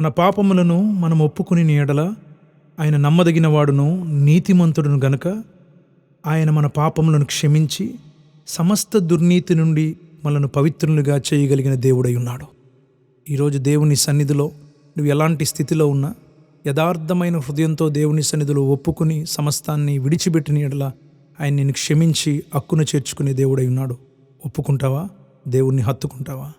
మన పాపములను మనం ఒప్పుకుని నీడల ఆయన నమ్మదగిన వాడును నీతిమంతుడును గనుక ఆయన మన పాపములను క్షమించి సమస్త దుర్నీతి నుండి మనను పవిత్రులుగా చేయగలిగిన దేవుడై ఉన్నాడు. ఈరోజు దేవుని సన్నిధిలో నువ్వు ఎలాంటి స్థితిలో ఉన్నా యథార్థమైన హృదయంతో దేవుని సన్నిధిలో ఒప్పుకుని సమస్తాన్ని విడిచిపెట్టిన ఎడల ఆయన నిన్ను క్షమించి హక్కును చేర్చుకునే దేవుడై ఉన్నాడు. ఒప్పుకుంటావా? దేవుణ్ణి హత్తుకుంటావా?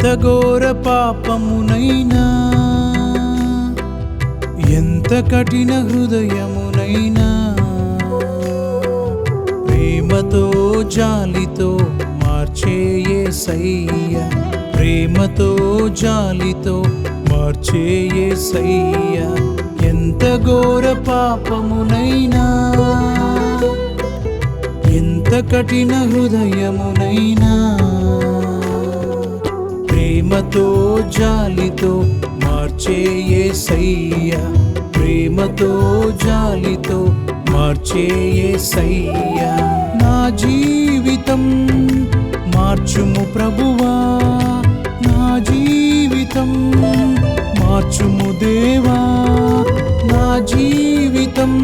ఎంత ఘోర పాపమునైనా ఎంత కఠిన హృదయమునైనా ప్రేమతో జాలితో మార్చేయే సయ్య ప్రేమతో జాలితో మార్చేయే సయ్య ఎంత ఘోర పాపమునైనా ఎంత కఠిన హృదయమునైనా ప్రేమతో జాలితో మార్చే సయ్య ప్రేమతో జాలితో మార్చే సయ్య నా జీవితం మార్చుము ప్రభువా. నా జీవితం మార్చుము దేవా. నా జీవితం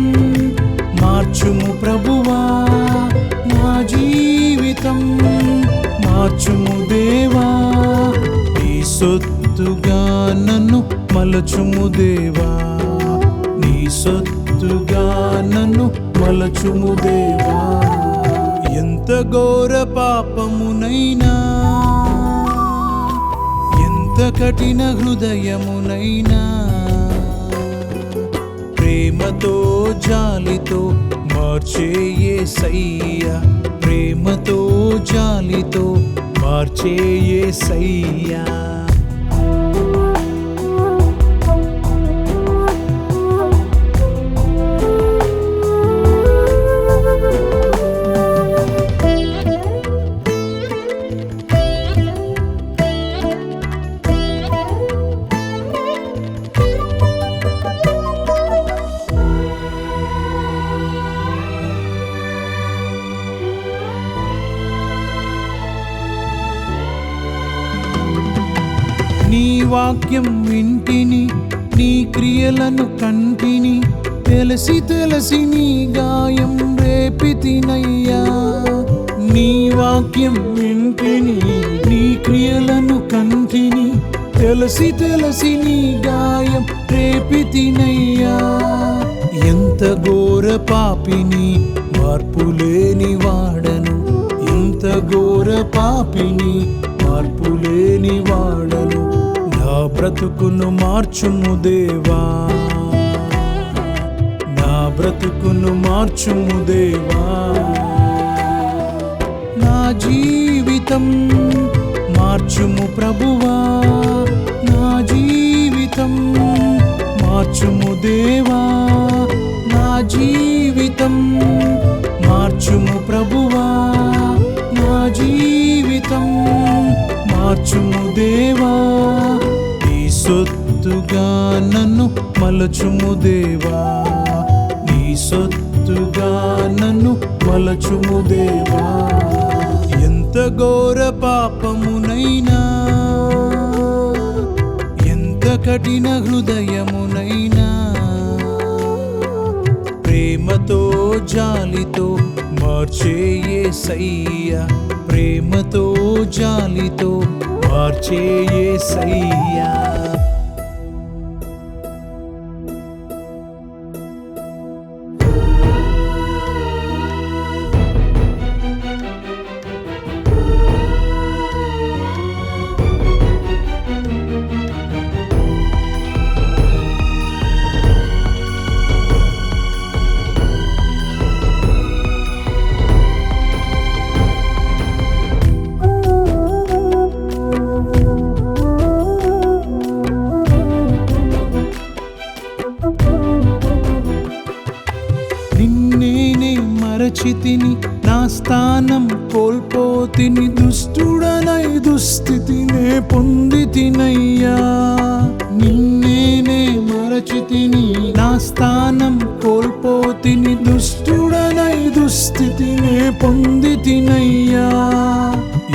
మలచుము దేవా నీ సొత్తుగా నన్ను మలచుము దేవా. ఎంత ఘోర పాపమునైనా ఎంత కఠిన హృదయమునైనా ప్రేమతో జాలితో మార్చేయే సయ్య ప్రేమతో జాలితో మార్చేయే సయ్యా వాక్యం వింటిని నీ క్రియలను కంటిని తెలిసి తెలిసి నీ గాయం రేపితినయ్యా. నీ వాక్యం వింటిని నీ క్రియలను కంటిని తెలిసి తెలిసి నీ గాయం రేపితినయ్యా. ఎంత ఘోర పాపిని మార్పులేని వాడను ఎంత ఘోర పాపిని మార్పులేని వాడను బ్రతుకును మార్చుము దేవా. నా బ్రతుకును మార్చుము దేవా. నా జీవితం మార్చుము ప్రభువా. నా జీవితం మార్చుము దేవా. నా జీవితం మార్చుము ప్రభువా. నా జీవితం మార్చుము దేవా. సొత్తుగా నన్ను మలచుము దేవా. నీ సొత్తుగా నన్ను మలచుము దేవా. ఎంత ఘోర పాపమునైనా ఎంత కఠిన హృదయమునైనా ప్రేమతో జాలితో మార్చేయే సయ్య ప్రేమతో జాలితో మార్చేయే సయ్యా మరచితిని నా స్థానం కోల్పోతిని దుష్టుడనై దుస్థితినే పొందితినయ్యా. నిన్నేనే మరచితిని నా స్థానం కోల్పోతిని దుష్టుడనై దుస్థితినే పొందితినయ్యా.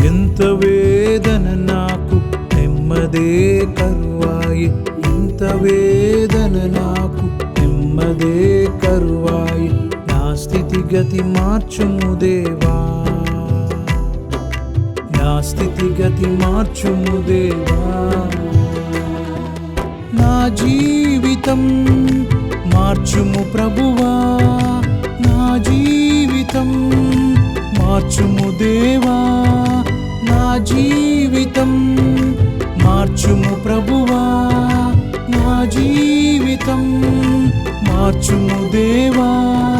ఎంత వేదన నాకు నెమ్మదే కరువాయి. ఇంత వేదన నాకు నెమ్మదే కరువాయి. స్థితిగతి మార్చుము దేవా. నా స్థితిగతి మార్చుము దేవా. నా జీవితం మార్చుము ప్రభువా. నా జీవితం మార్చుము దేవా. నా జీవితం మార్చుము ప్రభువా. నా జీవితం మార్చుము దేవా.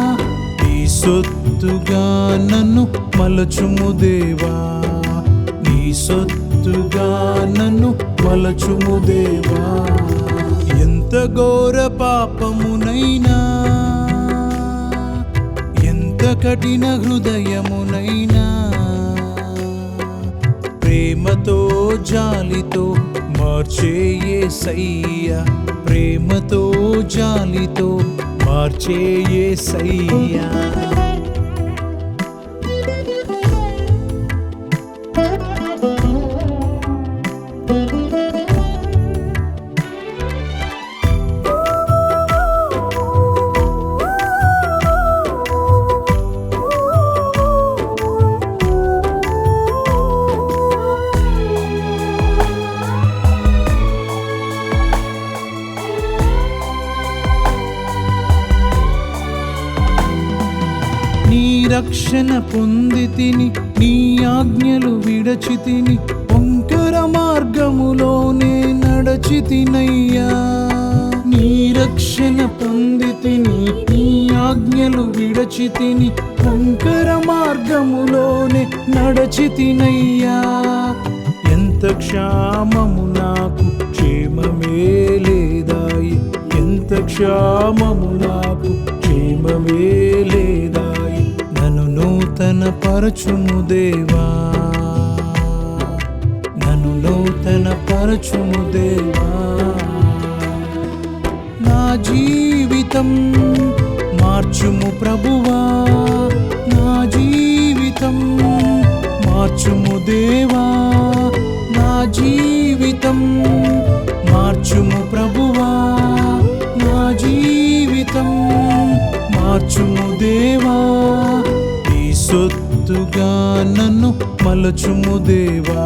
సొత్తుగా నన్ను మలచుము దేవా. నీ సొత్తుగా నన్ను మలచుము దేవా. ఎంత ఘోర పాపమునైనా ఎంత కఠిన హృదయమునైనా ప్రేమతో జాలితో మార్చేయే సయ్య ప్రేమతో జాలితో మార్చేయే సయ్యా రక్షణ రక్షణ పొందితిని నీ ఆజ్ఞలు విడచితిని వంకర మార్గములోనే నడచితినయ్యా నీ రక్షణ పొందితిని నీ ఆజ్ఞలు విడచితిని వంకర మార్గములోనే నడచి తినయ్యా. ఎంత క్షామము నాకు క్షేమమే లేదాయి. ఎంత క్షామము నాకు క్షేమమే లేదా పరచుము దేవా. నన్ను నూతన పరచుము దేవా. నా జీవితం మార్చుము ప్రభువా. నా జీవితం మార్చుము దేవా. నా జీవితం మార్చుము ప్రభువా. నా జీవితం మార్చుము దేవా. సొత్తుగా నన్ను మలచుము దేవా.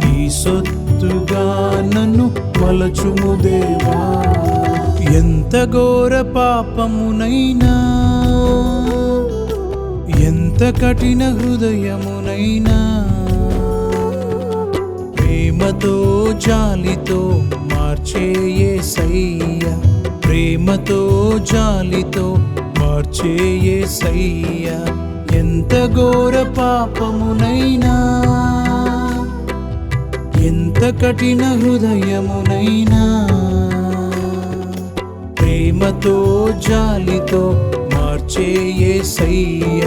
నీ సొత్తుగా నన్ను మలచుము దేవా. ఎంత ఘోర పాపమునైనా ఎంత కఠిన హృదయమునైనా ప్రేమతో జాలితో మార్చేయే సయ్య ప్రేమతో జాలితో మార్చేయే సయ్యా ఎంత ఘోర పాపమునైనా ఎంత కఠిన హృదయమునైనా ప్రేమతో జాలితో మార్చే సయ్య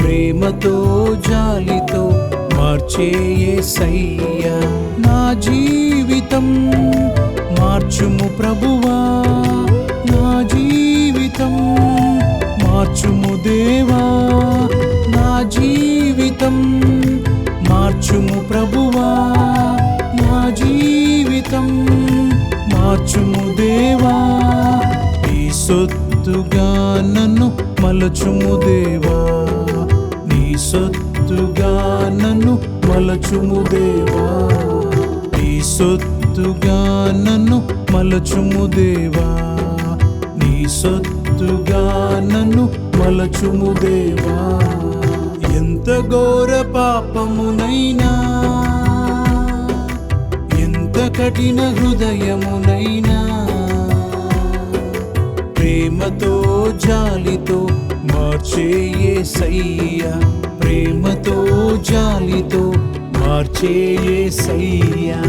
ప్రేమతో జాలితో మార్చే సయ్య నా జీవితం మార్చుము ప్రభువా నా జీవితం మార్చుము దేవా. మార్చుము ప్రభువా నా జీవితం మార్చుము దేవా. నీ సొత్తుగా నన్ను మలచుము దేవా. నీ సొత్తుగా నన్ను మలచుము దేవా. నీ సొత్తుగా నన్ను మలచుము దేవా. నీ సొత్తుగా నన్ను మలచుము దేవా. ఎంత ఘోర పాపమునైనా ఎంత కఠిన హృదయమునైనా ప్రేమతో జాలితో మార్చేయే సయ్య ప్రేమతో జాలితో మార్చేయే సయ్యా